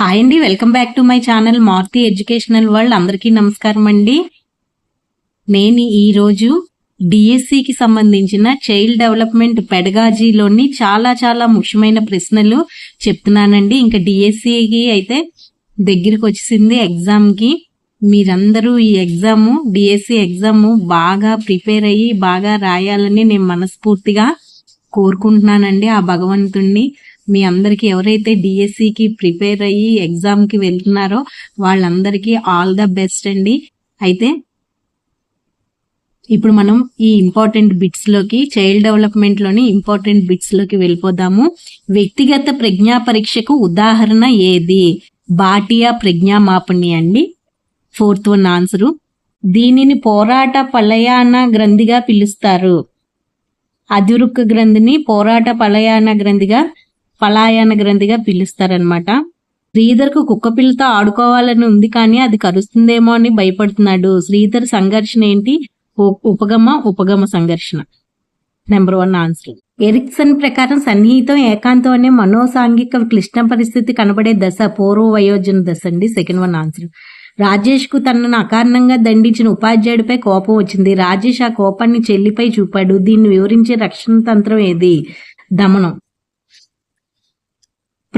Hi అండి welcome back to my channel Maruti educational world. అందరికీ నమస్కారం అండి. నేను ఈరోజు డిఎస్సికి సంబంధించిన చైల్డ్ డెవలప్మెంట్ పెడగాజీలోని చాలా చాలా ముఖ్యమైన ప్రశ్నలు చెప్తున్నానండి. ఇంకా డిఎస్సికి అయితే దగ్గరికి వచ్చేసింది ఎగ్జామ్కి మీరందరూ ఈ ఎగ్జాము డిఎస్సి ఎగ్జామ్ బాగా ప్రిపేర్ అయ్యి బాగా రాయాలని నేను మనస్ఫూర్తిగా కోరుకుంటున్నానండి ఆ భగవంతుణ్ణి. మీ అందరికి ఎవరైతే డిఎస్సికి ప్రిపేర్ అయ్యి ఎగ్జామ్కి వెళ్తున్నారో వాళ్ళందరికీ ఆల్ ద బెస్ట్ అండి. అయితే ఇప్పుడు మనం ఈ ఇంపార్టెంట్ బిట్స్లోకి చైల్డ్ డెవలప్మెంట్లోని ఇంపార్టెంట్ బిట్స్లోకి వెళ్ళిపోదాము. వ్యక్తిగత ప్రజ్ఞా పరీక్షకు ఉదాహరణ ఏది? బాటియా ప్రజ్ఞా మాపణి అండి. Fourth one answer. దీనిని పోరాట పలయాన గ్రంథిగా పిలుస్తారు. అదిరుక్క గ్రంథిని పోరాట పలయాన గ్రంథిగా పలాయన గ్రంథిగా పిలుస్తారనమాట శ్రీధర్కు కుక్కపిల్లతో ఆడుకోవాలని ఉంది కానీ అది కరుస్తుందేమో అని భయపడుతున్నాడు. శ్రీధర్ సంఘర్షణ ఏంటి? ఉపగమ ఉపగమ సంఘర్షణ. నెంబర్ వన్ ఆన్సర్ ఎరిక్సన్ ప్రకారం సన్నిహితం ఏకాంతం అనే మనోసాంఘిక క్లిష్ట పరిస్థితి కనబడే దశ పూర్వ వయోజన దశ అండి సెకండ్ వన్ ఆన్సర్ రాజేష్కు తనను అకారణంగా దండించిన ఉపాధ్యాయుడిపై కోపం వచ్చింది. రాజేష్ ఆ కోపాన్ని చెల్లిపై చూపాడు. దీన్ని వివరించే రక్షణ తంత్రం ఏది? దమనం.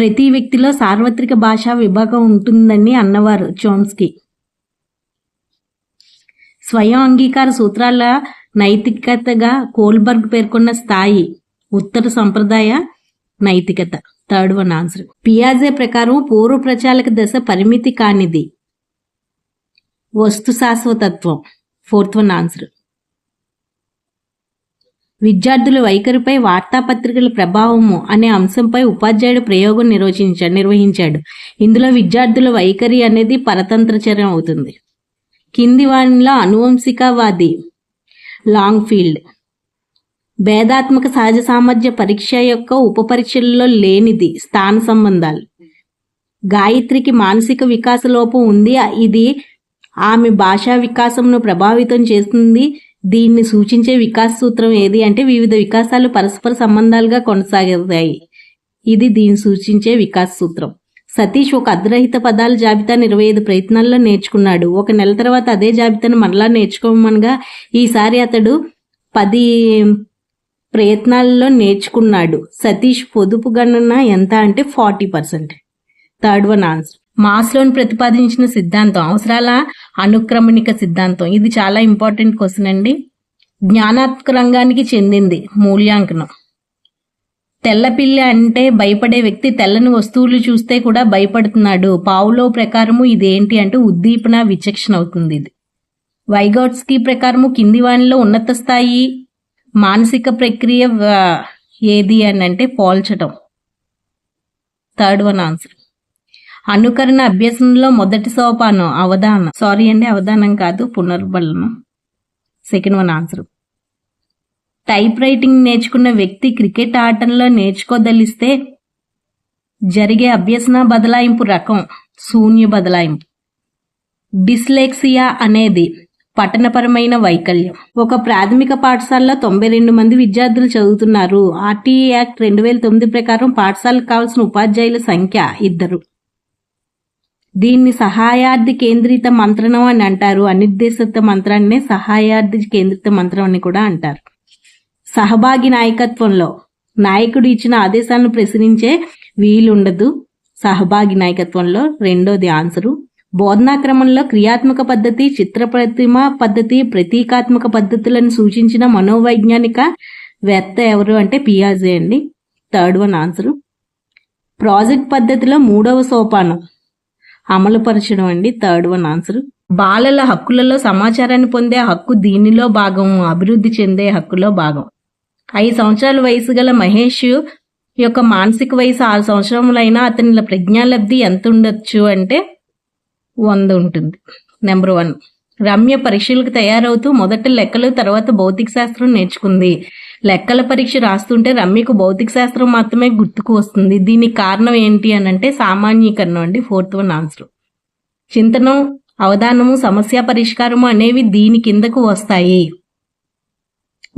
ప్రతి వ్యక్తిలో సార్వత్రిక భాషా విభాగం ఉంటుందని అన్నవారు చోమ్స్కి. స్వయం అంగీకార సూత్రాల నైతికతగా కోల్బర్గ్ పేర్కొన్న స్థాయి ఉత్తర సంప్రదాయ నైతికత. Third one answer. పియాజే ప్రకారం పూర్వ ప్రచాలక దశ పరిమితి కానిది. వస్తు శాశ్వతత్వం. Fourth one answer. విద్యార్థుల వైఖరిపై వార్తాపత్రికల ప్రభావము అనే అంశంపై ఉపాధ్యాయుడు ప్రయోగం నిర్వచించాడు నిర్వహించాడు. ఇందులో విద్యార్థుల వైఖరి అనేది పరతంత్ర చర్య అవుతుంది. కింది వానిలో అనువంశికవాది లాంగ్ ఫీల్డ్ భేదాత్మక సహజ సామర్థ్య పరీక్ష యొక్క ఉపపరీక్షల్లో లేనిది స్థాన సంబంధాలు. గాయత్రికి మానసిక వికాస లోపం ఉంది. ఇది ఆమె భాషా వికాసంను ప్రభావితం చేస్తుంది. దీన్ని సూచించే వికాస సూత్రం ఏది అంటే వివిధ వికాసాలు పరస్పర సంబంధాలుగా కొనసాగుతాయి ఇది దీన్ని సూచించే వికాస సూత్రం. సతీష్ ఒక అర్ధరహిత పదాల జాబితాను ఇరవై ఐదు ప్రయత్నాల్లో నేర్చుకున్నాడు. ఒక నెల తర్వాత అదే జాబితాను మరలా నేర్చుకోమనగా ఈసారి అతడు పది ప్రయత్నాల్లో నేర్చుకున్నాడు. సతీష్ పొదుపు గణన ఎంత అంటే forty percent. Third one answer. మాస్లోన్ ప్రతిపాదించిన సిద్ధాంతం అవసరాల అనుక్రమణిక సిద్ధాంతం. ఇది చాలా ఇంపార్టెంట్ క్వశ్చన్ అండి. జ్ఞానాత్మక రంగానికి చెందింది మూల్యాంకనం. తెల్లపిల్ల అంటే భయపడే వ్యక్తి తెల్లని వస్తువులు చూస్తే కూడా భయపడుతున్నాడు. పావులో ప్రకారము ఇదేంటి అంటే ఉద్దీపన విచక్షణ అవుతుంది ఇది. వైగౌట్స్కి ప్రకారము కింది వాణిలో ఉన్నత స్థాయి మానసిక ప్రక్రియ ఏది అని అంటే పోల్చటం. Third one answer. అనుకరణ అభ్యసనంలో మొదటి సోపానం అవధానం. సారీ అండి అవధానం కాదు పునర్బలనం. Second one answer type writing నేర్చుకున్న వ్యక్తి క్రికెట్ ఆటల్లో నేర్చుకోదలిస్తే జరిగే అభ్యసన బదలాయింపు రకం శూన్య బదలాయింపు. డిస్లెక్సియా అనేది పట్టణపరమైన వైకల్యం. ఒక ప్రాథమిక పాఠశాలలో తొంభై రెండు మంది విద్యార్థులు చదువుతున్నారు. ఆర్టీఏ యాక్ట్ రెండు వేల తొమ్మిది ప్రకారం పాఠశాలకు కావాల్సిన ఉపాధ్యాయుల సంఖ్య ఇద్దరు. దీన్ని సహాయార్థి కేంద్రిత మంత్రణం అని అంటారు. అనిర్దేశిత మంత్రాన్ని సహాయార్థి కేంద్రిత మంత్రం అని కూడా అంటారు. సహభాగి నాయకత్వంలో నాయకుడు ఇచ్చిన ఆదేశాలను ప్రశ్నించే వీలుండదు. సహభాగి నాయకత్వంలో రెండోది ఆన్సరు. బోధనా క్రమంలో క్రియాత్మక పద్ధతి చిత్రప్రతిమ పద్ధతి ప్రతీకాత్మక పద్ధతులను సూచించిన మనోవైజ్ఞానిక వేత్త ఎవరు అంటే పియాజే అండి. Third one answer. ప్రాజెక్ట్ పద్ధతిలో మూడవ సోపానం. అమలుపరచడం అండి థర్డ్ వన్ ఆన్సర్. బాలల హక్కులలో సమాచారాన్ని పొందే హక్కు దీనిలో భాగం అభివృద్ధి చెందే హక్కులో భాగం. ఐదు సంవత్సరాల వయసు గల మహేష్ యొక్క మానసిక వయసు ఆరు సంవత్సరములైనా అతని ప్రజ్ఞాలబ్ధి ఎంత ఉండొచ్చు అంటే వంద ఉంటుంది. నెంబర్ వన్ రమ్య పరీక్షలకు తయారవుతూ మొదట లెక్కలు తర్వాత భౌతిక శాస్త్రం నేర్చుకుంది. లెక్కల పరీక్ష రాస్తుంటే రమ్యకు భౌతిక శాస్త్రం మాత్రమే గుర్తుకు వస్తుంది. దీనికి కారణం ఏంటి అని అంటే సామాన్యీకరణం అండి ఫోర్త్ వన్ ఆన్సర్. చింతనం అవధానము సమస్య పరిష్కారము అనేవి దీని కిందకు వస్తాయి.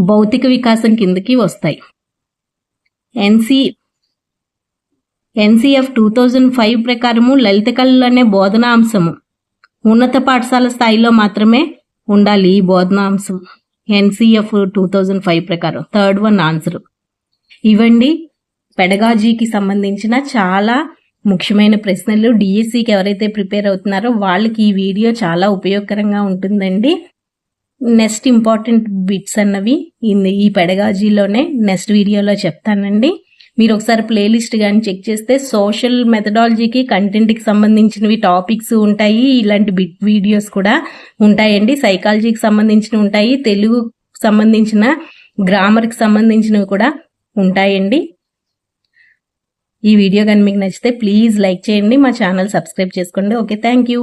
భౌతిక వికాసం కిందకి వస్తాయి. NC NCF two thousand five ప్రకారము లలిత కళలు అనే బోధనా అంశము. ఉన్నత పాఠశాల స్థాయిలో మాత్రమే ఉండాలి ఈ బోధనా అంశం. ఎన్సిఎఫ్ టూ థౌజండ్ ఫైవ్ ప్రకారం. థర్డ్ వన్ ఆన్సర్ ఇవండి పెడగాజీకి సంబంధించిన చాలా ముఖ్యమైన ప్రశ్నలు డిఎస్సికి ఎవరైతే ప్రిపేర్ అవుతున్నారో వాళ్ళకి ఈ వీడియో చాలా ఉపయోగకరంగా ఉంటుందండి. నెక్స్ట్ ఇంపార్టెంట్ బిట్స్ అన్నవి ఈ- ఈ పెడగాజీలోనే నెక్స్ట్ వీడియోలో చెప్తానండి. మీరు ఒకసారి ప్లేలిస్ట్ కానీ చెక్ చేస్తే సోషల్ మెథడాలజీకి కంటెంట్కి సంబంధించినవి టాపిక్స్ ఉంటాయి. ఇలాంటి బిట్ వీడియోస్ కూడా ఉంటాయండి. సైకాలజీకి సంబంధించినవి ఉంటాయి. తెలుగు సంబంధించిన గ్రామర్కి సంబంధించినవి కూడా ఉంటాయండి. ఈ వీడియో కానీ మీకు నచ్చితే ప్లీజ్ లైక్ చేయండి. మా ఛానల్ సబ్స్క్రైబ్ చేసుకోండి. Okay thank you